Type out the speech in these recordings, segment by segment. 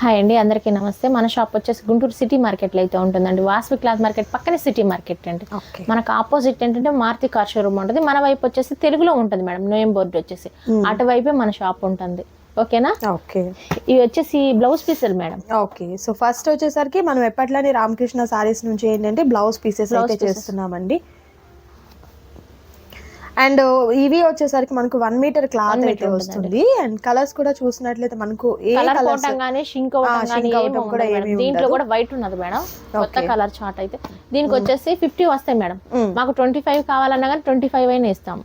Hi అండి అందరికీ నమస్తే. మన షాప్ వచ్చేసి గుంటూరు సిటీ మార్కెట్లో అయితే ఉంటుందండి. వాసవి క్లాత్ మార్కెట్ పక్కనే సిటీ మార్కెట్ అండి. మనకు ఆపోజిట్ ఏంటంటే మారుతి కార్ షోరూమ్ ఉంటుంది. మన వైపు వచ్చేసి తెలుగులో ఉంటుంది మేడం నోయం బోర్డు వచ్చేసి. అటువైపే మన షాప్ ఉంటుంది. ఓకేనా? ఓకే. ఇవి వచ్చేసి బ్లౌజ్ పీసులు మేడం. ఓకే. సో ఫస్ట్ వచ్చేసరికి మనం ఎప్పట్లానే రామకృష్ణ సారీస్ నుంచి ఏంటంటే బ్లౌజ్ పీసెస్ అయితే. చేస్తున్నామండి. అండ్ ఇవి వచ్చేసరికి మనకు వన్ మీటర్ క్లాత్ అయితే. వస్తుంది. అండ్ కలర్స్ కూడా చూసినట్లయితే మనకు ఏ కలర్ కలర్స్ షింక్ కూడా. దీంట్లో. కూడా వైట్ ఉన్నది మేడం. కొత్త. కలర్ చార్ట్ అయితే. దీనికి వచ్చేసి ఫిఫ్టీ వస్తాయి మేడం. Mm. మాకు ట్వంటీ ఫైవ్ కావాలన్నా కానీ ట్వంటీ ఫైవ్ అయినా ఇస్తాం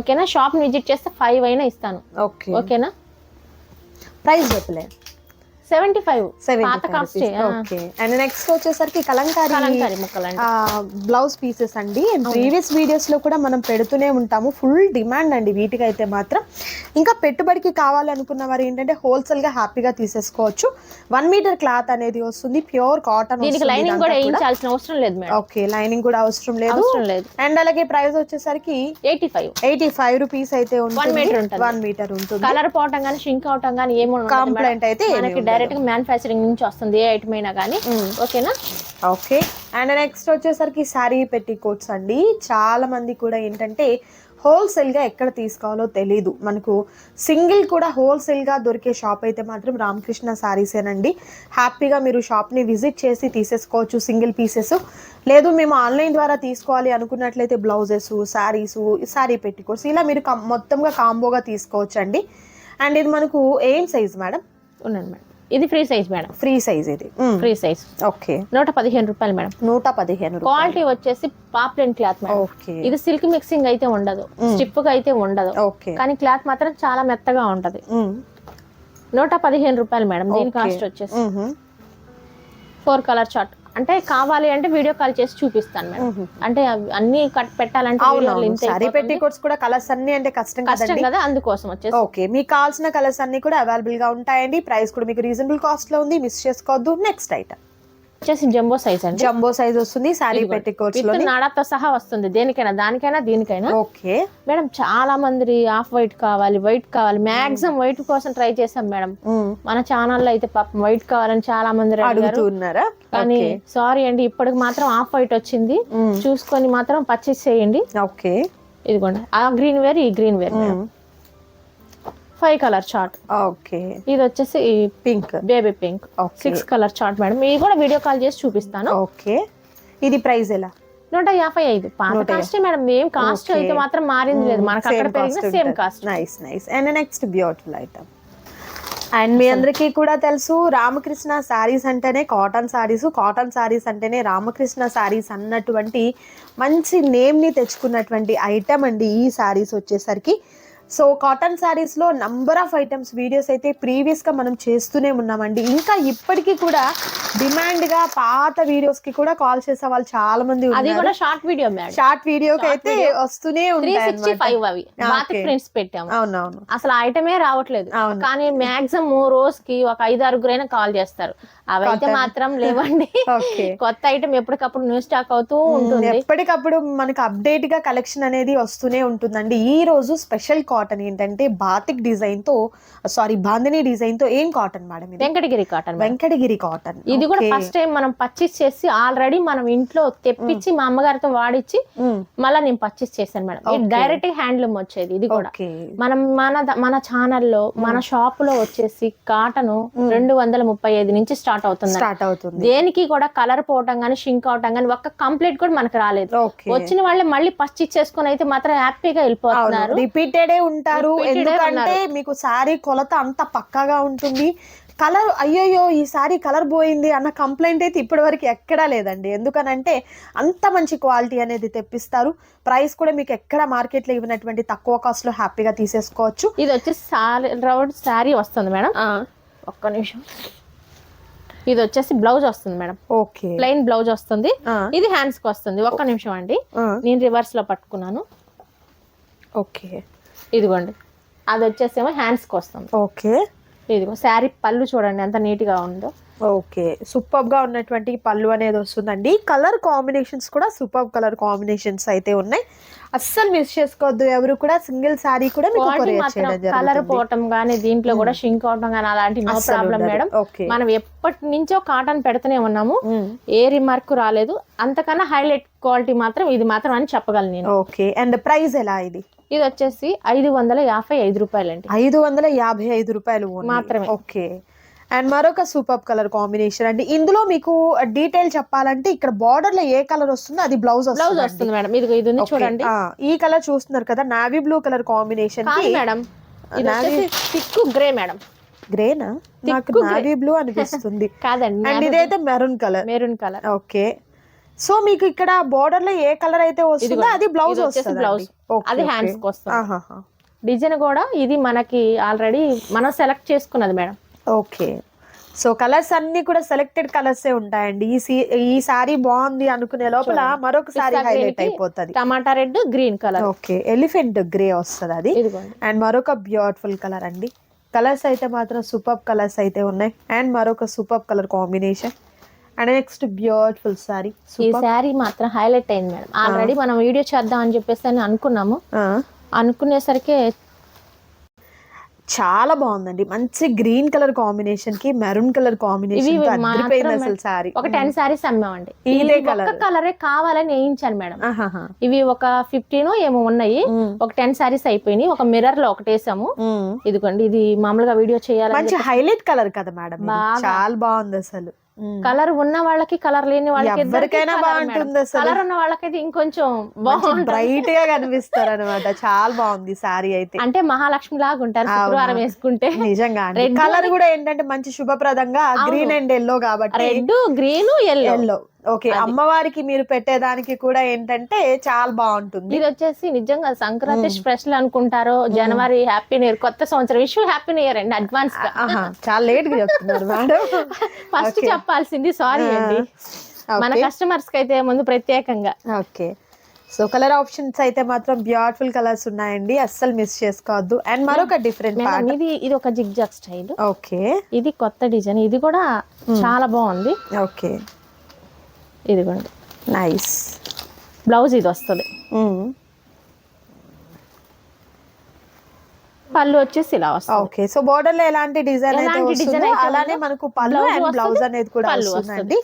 ఓకేనా షాప్ విజిట్ చేస్తే ఫైవ్ అయినా ఇస్తాను. ఓకే ఓకేనా ప్రైస్ చెప్పలే. సెవెంటీ ఫైవ్ పాత కాస్ట్ ఓకే. అండ్ నెక్స్ట్ వచ్చేసరికి కలంకారీ కలంకారీ బ్లౌజ్ పీసెస్ అండి. అండ్ ప్రీవియస్ వీడియోస్లో కూడా మనం పెడుతూనే ఉంటాము. ఫుల్ డిమాండ్ అండి వీటికి అయితే మాత్రం. ఇంకా పెట్టుబడికి కావాలనుకున్న వారు ఏంటంటే హోల్సేల్గా హ్యాపీగా తీసేసుకోవచ్చు. వన్ మీటర్ క్లాత్ అనేది వస్తుంది ప్యూర్ కాటన్ లైనింగ్ కూడా వేయించాల్సిన అవసరం లేదు ఓకే లైనింగ్ కూడా అవసరం లేదు. అవసరం లేదు. అండ్ అలాగే ప్రైస్ వచ్చేసరికి eighty five eighty five rupees అయితే ఉంటుంది. వన్ మీటర్ ఉంటుంది. కలర్ పోవటం కానీ షింక్ అవటం కానీ ఏమో కంప్లైంట్ అయితే మనకి డైరెక్ట్గా మ్యానుఫాక్చరింగ్ నుంచి వస్తుంది ఏ ఐటమ్ అయినా కానీ. ఓకేనా ఓకే అండ్ నెక్స్ట్ వచ్చేసరికి శారీ పెట్టి కోట్స్ అండి చాలామంది కూడా ఏంటంటే హోల్సేల్గా ఎక్కడ తీసుకోవాలో తెలీదు. మనకు సింగిల్ కూడా హోల్సేల్గా దొరికే షాప్ అయితే మాత్రం రామకృష్ణ శారీసేనండి హ్యాపీగా మీరు షాప్ని విజిట్ చేసి తీసేసుకోవచ్చు సింగిల్ పీసెస్ లేదు మేము ఆన్లైన్ ద్వారా తీసుకోవాలి అనుకున్నట్లయితే బ్లౌజెస్ శారీస్ శారీ పెట్టికోట్స్ ఇలా మీరు కం- మొత్తంగా కాంబోగా తీసుకోవచ్చు అండి అండ్ ఇది మనకు ఏం సైజ్ మేడం ఉండండి మేడం ఇది free size madam. Free size ఇది. Free size. ఓకే. నూట పదిహేను రూపాయలు మేడం. నూట పదిహేను క్వాలిటీ వచ్చేసి పాప్లెన్ క్లాత్ మేడం. ఇది సిల్క్ మిక్సింగ్ అయితే ఉండదు. స్టిఫ్గా అయితే ఉండదు. కానీ క్లాత్ మాత్రం చాలా మెత్తగా ఉంటది. నూట పదిహేను రూపాయలు మేడం. దీని. కాస్ట్ వచ్చేసి. ఫోర్ కలర్ చార్ట్ అంటే కావాలి అంటే వీడియో కాల్ చేసి చూపిస్తాను మేడం. అంటే అన్ని కట్ పెట్టాలంటే సారీ. పెట్టి కోట్స్ కూడా కలర్స్ అన్ని అంటే కష్టం కష్టం కదా అందుకోసం వచ్చేసి. ఓకే మీకు కావాల్సిన కలర్స్ అన్ని కూడా అవైలబుల్గా ఉంటాయండి. ప్రైస్ కూడా మీకు రీజనబుల్ కాస్ట్లో ఉంది. మిస్ చేసుకోవద్దు. నెక్స్ట్ ఐటమ్ వచ్చేసి జంబో సైజ్ అండి. జంబో సైజ్ వస్తుంది సారీ పెట్టి కోట్స్ విత్లోని నాడాతో సహా వస్తుంది దేనికైనా దానికైనా దీనికైనా. ఓకే. మేడం చాలా మంది ఆఫ్ వైట్ కావాలి వైట్ కావాలి. మాక్సిమం వైట్ కోసం ట్రై చేసాం మేడం. మన ఛానల్లో అయితే పాపం వైట్ కావాలని చాలా మంది అడుగుతూ అడిగారు ఉన్నారా? కానీ సారీ అండి ఇప్పటికి మాత్రం ఆఫ్ వైట్ వచ్చింది. చూసుకొని మాత్రం పర్చేస్ చేయండి. ఓకే. ఇదిగోండి. ఆ గ్రీన్ వేర్ ఈ green wear. Five colour chart okay. ఇది వచ్చేసి pink. Baby pink. Six colour chart madam. ఇది కూడా వీడియో కాల్ చేసి చూపిస్తాను. ఓకే. ఇది ప్రైస్ ఎలా? నూట యాభై ఐదు. పాత కాస్ట్ మేడం. ఏం కాస్ట్. అయితే మాత్రం మారింది లేదు. మనకు అక్కడ పెరిగిన same cost nice nice and next beautiful item and మీ అందరికీ కూడా తెలుసు రామకృష్ణ శారీస్ అంటేనే కాటన్ శారీస్ కాటన్ శారీస్ అంటేనే రామకృష్ణ శారీస్ అన్నటువంటి మంచి నేమ్ని తెచ్చుకున్నటువంటి ఐటమ్ అండి ఈ శారీస్ వచ్చేసరికి. సో కాటన్ శారీస్లో నంబర్ ఆఫ్ ఐటమ్స్ వీడియోస్ అయితే ప్రీవియస్గా మనం చేస్తూనే ఉన్నామండి. ఇంకా ఇప్పటికీ కూడా డిమాండ్గా పాత వీడియోస్కి కూడా కాల్ చేసే వాళ్ళు చాలా మంది అది కూడా షార్ట్ వీడియో షార్ట్ వీడియోకి అయితే. వస్తూనే ఉంటాయి. ఫైవ్ అవి. Ah. ప్రింట్స్ పెట్టాము. అవునవును. అసలు ఐటమే రావట్లేదు. కానీ మాక్సిమం రోజుకి ఒక ఐదు ఆరుగురైనా కాల్ చేస్తారు. అవైతే. మాత్రం లేవండి. కొత్త ఐటమ్ ఎప్పటికప్పుడు న్యూ స్టాక్ అవుతూ ఉంటుంది. ఎప్పటికప్పుడు మనకు అప్డేట్గా కలెక్షన్ అనేది వస్తూనే ఉంటుందండి. ఈ రోజు స్పెషల్ కాటన్ ఏంటంటే బాతిక్ డిజైన్తో సారీ బాందిని డిజైన్తో ఏం cotton madam Venkatagiri cotton Venkatagiri cotton ఇది కూడా ఫస్ట్ టైం మనం పర్చేస్ చేసి ఆల్రెడీ మనం ఇంట్లో తెప్పించి మా అమ్మగారితో వాడిచ్చి మళ్ళీ నేను పర్చేస్ చేశాను మేడం. డైరెక్ట్ హ్యాండ్లూమ్ వచ్చేది ఇది కూడా. మనం మన మన ఛానల్లో మన షాప్లో వచ్చేసి కాటన్ రెండు వందల ముప్పై ఐదు నుంచి స్టార్ట్ అవుతుంది. స్టార్ట్ అవుతుంది. దేనికి కూడా కలర్ పోవటం కానీ షింక్ అవటం కానీ ఒక్క కంప్లీట్ కూడా మనకు రాలేదు. వచ్చిన వాళ్ళే మళ్ళీ పర్చేస్ చేసుకుని అయితే మాత్రం హ్యాపీగా వెళ్ళిపోతున్నారు. రిపీటెడే ఉంటారు. ఎందుకంటే మీకు శారీ కొలత అంత పక్కాగా ఉంటుంది. కలర్ అయ్యోయ్యో ఈ శారీ కలర్ పోయింది అన్న కంప్లైంట్ అయితే ఇప్పటి వరకు ఎక్కడా లేదండి. ఎందుకనంటే అంత మంచి క్వాలిటీ అనేది తెప్పిస్తారు. ప్రైస్ కూడా మీకు ఎక్కడ మార్కెట్లో ఇవ్వనటువంటి తక్కువ కాస్ట్లో హ్యాపీగా తీసేసుకోవచ్చు. ఇది వచ్చేసి సారీ రౌండ్ శారీ వస్తుంది మేడం. ఒక్క నిమిషం. ఇది వచ్చేసి బ్లౌజ్ వస్తుంది మేడం. ఓకే. ప్లెయిన్ బ్లౌజ్ వస్తుంది. ఇది హ్యాండ్స్కి వస్తుంది. ఒక్క నిమిషం అండి. నేను రివర్స్లో పట్టుకున్నాను. ఓకే. ఇదిగోండి. అది వచ్చేసేమో హ్యాండ్స్కి వస్తుంది. ఓకే. ఇదిగో శారీ పళ్ళు చూడండి ఎంత నీట్గా ఉందో. ఓకే. సూపర్గా ఉన్నటువంటి పళ్ళు అనేది వస్తుందండి. కలర్ కాంబినేషన్స్ కూడా సూపర్ కలర్ కాంబినేషన్స్ అయితే ఉన్నాయి. అస్సలు మిస్ చేసుకోవద్దు. ఎవరు కూడా సింగిల్ సారీ కూడా మీకు కలర్ పోవటం గానీ దీంట్లో కూడా షింక్ అవటం గానీ అలాంటి నో ప్రాబ్లం. మేడం. మనం ఎప్పటి నుంచో కాటన్ పెడుతూనే ఉన్నాము. ఏ రిమార్క్ రాలేదు. అంతకన్నా హైలైట్ క్వాలిటీ మాత్రం ఇది మాత్రం అని చెప్పగలను నేను. ఓకే. అండ్ ప్రైస్ ఎలా ఇది? ఇది వచ్చేసి ఐదు వందల యాభై ఐదు రూపాయలండి. ఐదు వందల యాభై ఐదు రూపాయలు. మాత్రమే. ఓకే. అండ్ మరొక సూపర్ కలర్ కాంబినేషన్ అండి. ఇందులో మీకు డీటెయిల్ చెప్పాలంటే ఇక్కడ బార్డర్లో ఏ కలర్ వస్తుందో అది బ్లౌజ్ బ్లౌజ్ వస్తుంది మేడం ఇది ఇది చూడండి. ఈ కలర్ చూస్తున్నారు కదా navy blue colour combination madam thick grey madam గ్రేనా నాకు నావీ బ్లూ అనిపిస్తుంది. కాదండి అండ్ ఇదైతే maroon colour maroon colour okay so మీకు ఇక్కడ బార్డర్లో ఏ కలర్ అయితే వస్తుందో అది బ్లౌజ్ వస్తుంది బ్లౌజ్ అది హ్యాండ్స్కి వస్తుంది. డిజైన్ కూడా ఇది మనకి ఆల్రెడీ మనం సెలెక్ట్ చేసుకున్నది మేడం ఓకే. సో కలర్స్ అన్ని కూడా సెలెక్టెడ్ కలర్స్ ఏ ఉంటాయండి. ఈ ఈ సారీ బాగుంది అనుకునే లోపల మరొక సారీ హైలైట్ అయిపోతుంది. Tomato red green colour. Okay. Elephant grey వస్తుంది అది. అండ్ మరొక బ్యూటిఫుల్ కలర్ అండి. కలర్స్ అయితే మాత్రం సూపర్ కలర్స్ అయితే ఉన్నాయి. అండ్ మరొక super colour combination. And next beautiful sari. ఈ శారీ మాత్రం హైలైట్ అయింది మేడం. ఆల్రెడీ మనం వీడియో చేద్దాం అని చెప్పేసి అని అనుకున్నాము. అనుకునేసరికి చాలా బాగుందండి. మంచి గ్రీన్ కలర్ కాంబినేషన్కి మెరూన్ కలర్ కాంబినేషన్ అదిరిపోయింది అసలు సారీ ఒక టెన్ శారీస్ అమ్మామండి. ఇదే. ఒక్క కలరే. కావాలని వేయించాను మేడం. ఇవి ఒక ఫిఫ్టీన్ ఏమో ఉన్నాయి. ఒక టెన్ శారీస్ అయిపోయినాయి. ఒక మిర్రర్లో ఒకటి వేసాము. మ్మ్. ఇదిగోండి ఇది మామూలుగా వీడియో చేయాలని మంచి హైలైట్ కలర్ కదా మేడం. చాలా బాగుంది అసలు. కలర్ ఉన్న వాళ్ళకి కలర్ లేని వాళ్ళకి ఎవరికైనా బాగుంటుంది కలర్ ఉన్న వాళ్ళకైతే ఇంకొంచెం బాగుంటుంది. బ్రైట్గా కనిపిస్తారు అనమాట చాలా బాగుంది సారీ అయితే. అంటే మహాలక్ష్మి లాగా ఉంటారు శుక్రవారం వేసుకుంటే. నిజంగా కలర్ కూడా ఏంటంటే మంచి శుభప్రదంగా గ్రీన్ అండ్ ఎల్లో కాబట్టి red green yellow. Yellow. Okay అమ్మవారికి మీరు పెట్టేదానికి కూడా ఏంటంటే చాలా బాగుంటుంది. ఇది వచ్చేసి నిజంగా సంక్రాంతి స్పెషల్ అనుకుంటారో జనవరి హ్యాపీ న్యూ ఇయర్ కొత్త సంవత్సరం విష్ హ్యాపీ న్యూ ఇయర్ అండి అడ్వాన్స్గా. చాలా లేట్గా చెప్తున్నారు మేడం. ఫస్ట్ చెప్పాల్సింది సారీ అండి. మన కస్టమర్స్కి అయితే ముందు ప్రత్యేకంగా. ఓకే. సో కలర్ ఆప్షన్స్ అయితే మాత్రం బ్యూటిఫుల్ కలర్స్ ఉన్నాయండి. అస్సలు మిస్ చేసుకోవద్దు. అండ్ మరొక డిఫరెంట్ ఇది ఇది ఒక జిగ్ జాగ్ స్టైల్ ఓకే. ఇది కొత్త డిజైన్ ఇది కూడా చాలా బాగుంది. ఓకే. ఇదిగోండి నైస్ బ్లౌజ్ ఇది వస్తుంది. పళ్ళు వచ్చేసి ఇలా వస్తుంది. ఓకే సో బోర్డర్లో ఎలాంటి డిజైన్ అయితే వస్తుందో? అయితే అలానే మనకు పళ్ళు అండ్ బ్లౌజ్ వస్తుంది, అనేది కూడా పళ్ళు వస్తుందండి.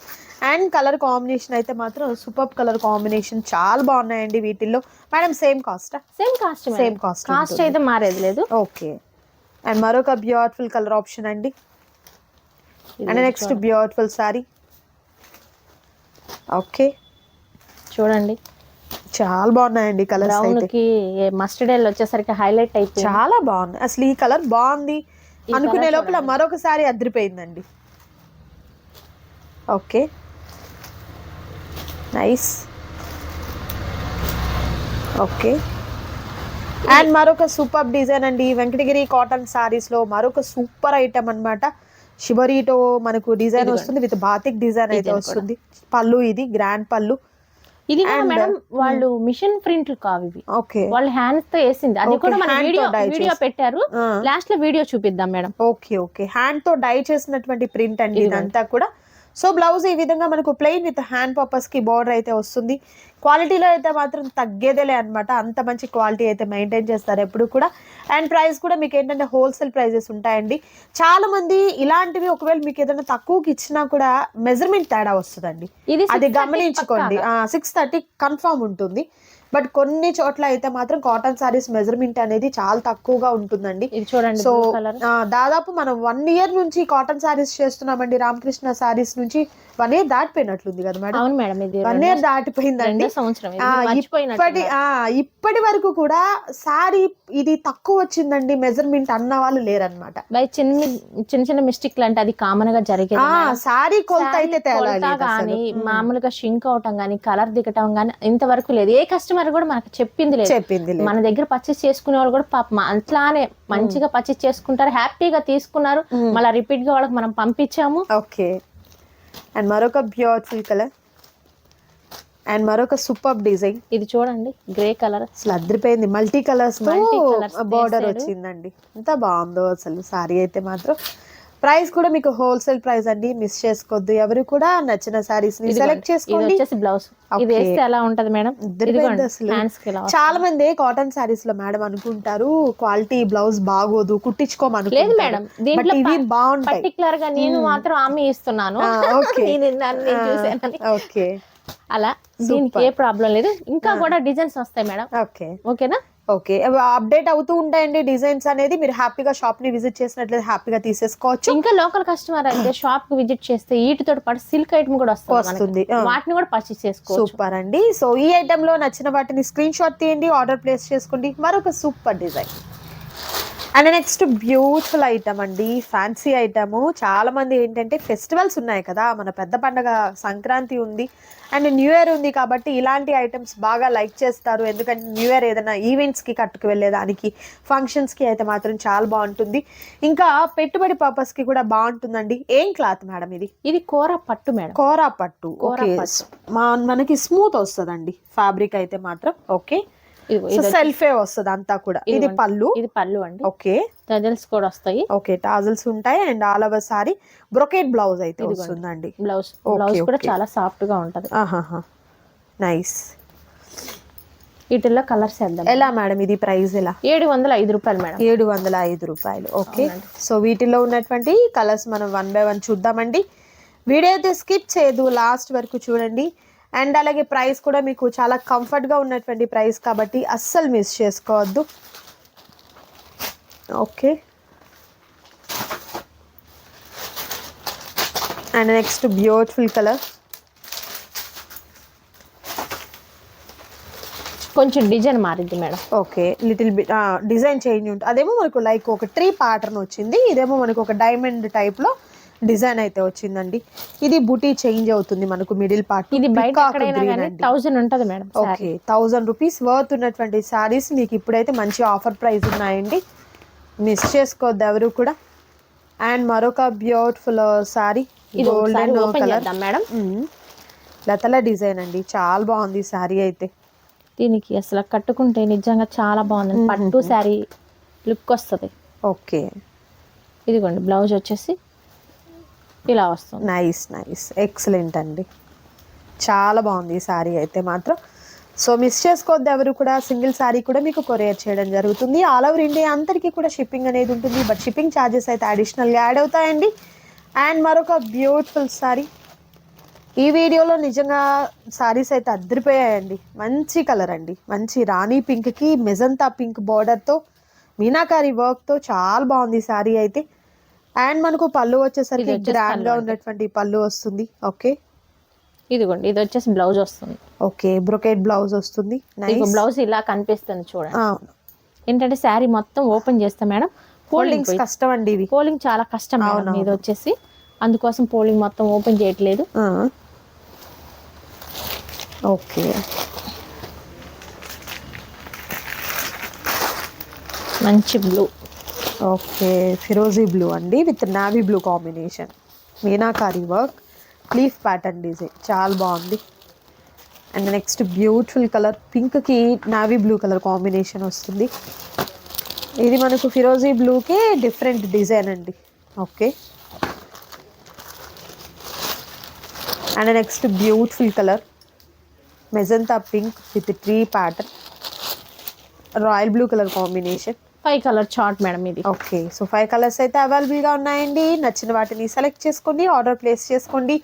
అండ్ కలర్ కాంబినేషన్ అయితే మాత్రం సూపర్ కలర్ కాంబినేషన్ చాలా బాగున్నాయండి వీటిల్లో. Madam same cost same cost same cost cost అయితే మారేది లేదు. ఓకే అండ్ మరొక బ్యూటిఫుల్ కలర్ ఆప్షన్ అండి. And next beautiful sari okay. చూడండి. చాలా బాగున్నాయండి కలర్స్ బ్రౌన్ అయితే కి మస్టర్డ్ ఎల్ వచ్చేసరికి హైలైట్ అయిపోయింది. చాలా బాగుంది అసలు ఈ కలర్ బాగుంది. అనుకునే లోపల మరొకసారి అదిరిపోయిందండి. ఓకే. నైస్. ఓకే. అండ్ మరొక సూపర్ డిజైన్ అండి. వెంకటగిరి కాటన్ సారీస్లో మరొక సూపర్ ఐటమ్ అన్నమాట. షిబరీటో మనకు డిజైన్ వస్తుంది విత్ బాతిక్ డిజైన్ అయితే వస్తుంది. పళ్ళు ఇది గ్రాండ్ పళ్ళు. ఇది కూడా మేడం వాళ్ళు మిషన్ ప్రింట్లు కావు ఇవి. ఓకే. వాళ్ళు హ్యాండ్స్తో వేసింది. అది కూడా మన వీడియో వీడియో. పెట్టారు. లాస్ట్లో వీడియో చూపిద్దాం మేడం. Okay okay. హ్యాండ్తో డై చేసినటువంటి ప్రింట్ అండి ఇదంతా కూడా. సో బ్లౌజ్ ఈ విధంగా మనకు ప్లెయిన్ విత్ హ్యాండ్ పర్పస్కి బార్డర్ అయితే వస్తుంది. క్వాలిటీలో అయితే మాత్రం తగ్గేదేలే అన్నమాట. అంత మంచి క్వాలిటీ అయితే మెయింటైన్ చేస్తారు ఎప్పుడు కూడా. అండ్ ప్రైస్ కూడా మీకు ఏంటంటే హోల్సేల్ ప్రైజెస్ ఉంటాయండి. చాలా మంది ఇలాంటివి ఒకవేళ మీకు ఏదైనా తక్కువకి ఇచ్చినా కూడా మెజర్మెంట్ తేడా వస్తుందండి. ఇది అది 630 గమనించుకోండి. సిక్స్ థర్టీ కన్ఫర్మ్ ఉంటుంది. బట్ కొన్ని చోట్ల అయితే మాత్రం కాటన్ సారీస్ మెజర్మెంట్ అనేది చాలా తక్కువగా ఉంటుందండి. ఇది చూడండి సో దాదాపు మనం వన్ ఇయర్ నుంచి కాటన్ సారీస్ చేస్తున్నామండి. రామకృష్ణ సారీస్ నుంచి వన్ ఇయర్ దాటిపోయినట్లుంది కదా మేడం? అవును మేడం ఇది వన్ ఇయర్ దాటిపోయిందండి. సంవత్సరం ఇప్పటి ఇప్పటి వరకు కూడా సారీ ఇది తక్కువ వచ్చిందండి మెజర్మెంట్ అన్న వాళ్ళు లేరనమాట బై చిన్న చిన్న చిన్న మిస్టేక్ అంటే అది కామన్గా జరిగేది ఆ సారీ కొలత అయితే మామూలుగా షింక్ అవటం గానీ కలర్ దిగటం గానీ ఇంతవరకు లేదు. ఏ కస్టమర్ కూడా మనకు చెప్పింది లేదు. చెప్పింది. మన దగ్గర పర్చేస్ చేసుకునే వాళ్ళు కూడా పాపం అట్లానే మంచిగా పర్చేస్ చేసుకుంటారు హ్యాపీగా తీసుకున్నారు. మళ్ళీ రిపీట్గా వాళ్ళకి మనం పంపించాము. ఓకే. అండ్ మరొక బ్యూటిఫుల్ కలర్ అండ్ మరొక సూపర్ డిజైన్ ఇది చూడండి గ్రే కలర్ అసలు అదిరిపోయింది. Multi colours border. వచ్చిందండి. ఎంత బాగుందో అసలు. సారీ అయితే మాత్రం. ప్రైస్ కూడా మీకు హోల్సేల్ ప్రైస్ అండి మిస్ చేసుకోవద్దు. ఎవరు కూడా నచ్చిన సారీస్ని సెలెక్ట్ చేసుకోండి. వచ్చేసి బ్లౌజ్. ఇది. వేస్తే ఎలా ఉంటది మేడం. చాలా మంది కాటన్ సారీస్లో మేడం అనుకుంటారు క్వాలిటీ బ్లౌజ్ బాగోదు లేదు కుట్టించుకోమనుకుంటారు మేడం దీంట్లో ఇవి బాగుంటాయి. పర్టికులర్గా నేను మాత్రం ఆమె ఇస్తున్నాను. ఓకే. అలా దీనికి ఏ ప్రాబ్లం లేదు. ఇంకా కూడా డిజైన్స్ వస్తాయి మేడం. ఓకే. ఓకేనా? ఓకే. అప్డేట్ అవుతూ ఉంటాయండి డిజైన్స్ అనేది. మీరు హ్యాపీగా షాప్ని విజిట్ చేసినట్లయితే హ్యాపీగా తీసేసుకోవచ్చు. ఇంకా లోకల్ కస్టమర్ అయితే షాప్కి విజిట్ చేస్తే వీటితో పాటు సిల్క్ ఐటమ్ కూడా వస్తుంది. వాటిని కూడా పర్చేస్ చేసుకోవచ్చు. సూపర్ అండి. సో ఈ ఐటమ్లో నచ్చిన వాటిని స్క్రీన్ షాట్ తీయండి ఆర్డర్ ప్లేస్ చేసుకోండి. మరొక super design. And next beautiful item అండి ఫ్యాన్సీ ఐటమ్. చాలా మంది ఏంటంటే ఫెస్టివల్స్ ఉన్నాయి కదా మన పెద్ద పండగ సంక్రాంతి ఉంది అండ్ న్యూ ఇయర్ ఉంది కాబట్టి ఇలాంటి ఐటమ్స్ బాగా లైక్ చేస్తారు. ఎందుకంటే న్యూ ఇయర్ ఏదైనా ఈవెంట్స్కి కట్టుకు వెళ్ళేదానికి ఫంక్షన్స్కి అయితే మాత్రం చాలా బాగుంటుంది. ఇంకా పెట్టుబడి పర్పస్కి కూడా బాగుంటుందండి. ఏం క్లాత్ మేడం ఇది? ఇది కూర పట్టు మేడం. కోరా పట్టు. ఓకే. మనకి స్మూత్ వస్తుందండి ఫ్యాబ్రిక్ అయితే మాత్రం. ఓకే. సెల్ఫే వస్తుంది అంతా కూడా. ఇది. పళ్ళు. ఇది పళ్ళు అండి. ఓకే. టజల్స్ కూడా వస్తాయి. ఓకే టాజల్స్ ఉంటాయి. And all over sari brocade blouse అయితే. వస్తుందండి. బ్లౌజ్ బ్లౌజ్ కూడా. చాలా సాఫ్ట్గా ఉంటది. నైస్ వీటిల్లో కలర్స్ వేద్దాం. ఎలా మేడం ఇది ప్రైస్ ఎలా? ఏడు వందల ఐదు రూపాయలు మేడం. ఏడు వందల ఐదు రూపాయలు. ఓకే. సో వీటిలో ఉన్నటువంటి కలర్స్ మనం వన్ బై వన్ చూద్దామండి. వీడియో అయితే స్కిప్ చేయదు. లాస్ట్ వరకు చూడండి. అండ్ అలాగే ప్రైస్ కూడా మీకు చాలా కంఫర్ట్గా ఉన్నటువంటి ప్రైస్ కాబట్టి అస్సలు మిస్ చేసుకోవద్దు. Okay and next beautiful colour కొంచెం డిజైన్ మారింది madam. Okay little bit design change ఉంటుంది. అదేమో మనకు లైక్ ఒక ట్రీ ప్యాటర్న్ వచ్చింది. ఇదేమో మనకు ఒక డైమండ్ టైప్లో డిజైన్ అయితే వచ్చిందండి. ఇది బుటీ చేంజ్ అవుతుంది మనకు మిడిల్ పార్ట్. ఇది థౌసండ్ ఉంటది madam okay thousand rupees worth ఉన్నటువంటి శారీస్ మీకు ఇప్పుడైతే మంచి ఆఫర్ ప్రైస్ ఉన్నాయండి. మిస్ చేసుకోవద్దు ఎవరు కూడా. అండ్ మరొక బ్యూటిఫుల్ ఒకసారి గోల్డెన్ కలర్ మేడం. లతల డిజైన్ అండి. చాలా బాగుంది సారీ అయితే. దీనికి అసలు కట్టుకుంటే నిజంగా చాలా బాగుంది. పట్టు శారీ లుక్ వస్తుంది. ఓకే ఇదిగోండి బ్లౌజ్ వచ్చేసి ఇలా వస్తుంది. నైస్ నైస్ ఎక్సలెంట్ అండి. చాలా బాగుంది ఈ శారీ అయితే మాత్రం. సో మిస్ చేసుకోవద్దు ఎవరు కూడా. సింగిల్ శారీ కూడా మీకు కొరియర్ చేయడం జరుగుతుంది. ఆల్ ఓవర్ ఇండియా అందరికీ కూడా షిప్పింగ్ అనేది ఉంటుంది. బట్ షిప్పింగ్ ఛార్జెస్ అయితే అడిషనల్గా యాడ్ అవుతాయండి. అండ్ మరొక బ్యూటిఫుల్ శారీ ఈ వీడియోలో నిజంగా శారీస్ అయితే అద్దరిపోయాయండి. మంచి కలర్ అండి. మంచి రాణి పింక్కి మెజంతా పింక్ బార్డర్తో మీనాకారి వర్క్తో చాలా బాగుంది ఈ శారీ అయితే. అండ్ మనకు పళ్ళు ఇది వచ్చేసరికి వచ్చేసి గ్రాండ్గా. ఉన్నటువంటి పళ్ళు వస్తుంది. ఓకే ఇదిగోండి ఇది వచ్చేసి బ్లౌజ్ వస్తుంది. ఓకే బ్రొకెట్ బ్లౌజ్ వస్తుంది. బ్లౌజ్ ఇలా కనిపిస్తుంది చూడండి. ఏంటంటే శారీ మొత్తం ఓపెన్ చేస్తే మేడం. పోలింగ్ కష్టం అండి ఇవి. పోలింగ్ చాలా కష్టం. ఇది వచ్చేసి. అందుకోసం పోలింగ్ మొత్తం ఓపెన్ చేయట్లేదు. ఓకే మంచి బ్లూ ఓకే ఫిరోజీ బ్లూ అండి with navy blue combination. Meenakari work leaf pattern design. చాలా బాగుంది. అండ్ నెక్స్ట్ బ్యూటిఫుల్ కలర్ పింక్కి నావీ బ్లూ కలర్ కాంబినేషన్ వస్తుంది. ఇది మనకు ఫిరోజీ బ్లూకే డిఫరెంట్ డిజైన్ అండి. Okay. And next beautiful colour magenta pink with tree pattern. Royal blue colour combination. Five colour chart madam ఇది. ఓకే సో ఫైవ్ కలర్స్ అయితే అవైలబుల్గా ఉన్నాయండి. నచ్చిన వాటిని సెలెక్ట్ చేసుకోండి ఆర్డర్ ప్లేస్ చేసుకోండి.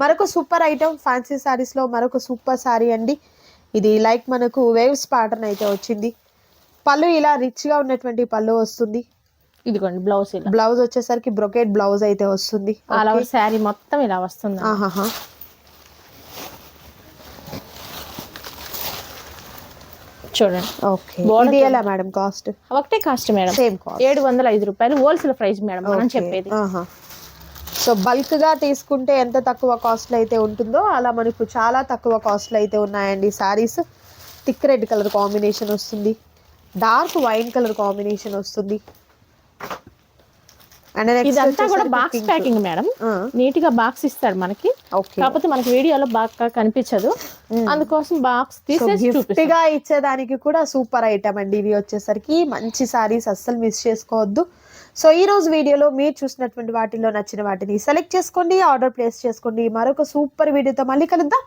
మరొక సూపర్ ఐటమ్ ఫ్యాన్సీ శారీస్లో మరొక సూపర్ శారీ అండి. ఇది లైక్ మనకు వేవ్స్ ప్యాటర్న్ అయితే వచ్చింది. పళ్ళు ఇలా రిచ్గా ఉన్నటువంటి పళ్ళు వస్తుంది. ఇదిగోండి బ్లౌజ్ బ్లౌజ్ వచ్చేసరికి బ్రొకెట్ బ్లౌజ్ అయితే వస్తుంది. ఓవర్ శారీ మొత్తం ఇలా వస్తుంది. చూడండి. ఓకే. ఇది ఎలా మేడం కాస్ట్? ఒకటే కాస్ట్ మేడం. సేమ్ కాస్ట్ ఏడు వందల ఐదు రూపాయలు హోల్సేల్ ప్రైస్ మేడం మనం చెప్పేది. సో బల్క్గా తీసుకుంటే ఎంత తక్కువ కాస్ట్లో అయితే ఉంటుందో అలా మనకు చాలా తక్కువ కాస్ట్లో అయితే ఉన్నాయండి sarees thick red colour combination వస్తుంది. డార్క్ వైన్ కలర్ కాంబినేషన్ వస్తుంది. ఇదంతా కూడా బాక్స్ ప్యాకింగ్ మేడం నీట్గా బాక్స్ ఇస్తాడు మనకి. కాకపోతే మనకి వీడియోలో బాగా కనిపించదు. అందుకోసం బాక్స్ తీసేసి గా ఇచ్చేదానికి కూడా సూపర్ ఐటమ్ అండి ఇవి వచ్చేసరికి. మంచి సారీస్ అస్సలు మిస్ చేసుకోవద్దు. సో ఈ రోజు వీడియోలో మీరు చూసినటువంటి వాటిలో నచ్చిన వాటిని సెలెక్ట్ చేసుకోండి ఆర్డర్ ప్లేస్ చేసుకోండి. మరొక సూపర్ వీడియోతో మళ్ళీ కలుద్దాం.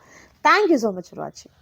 Thank you so much for watching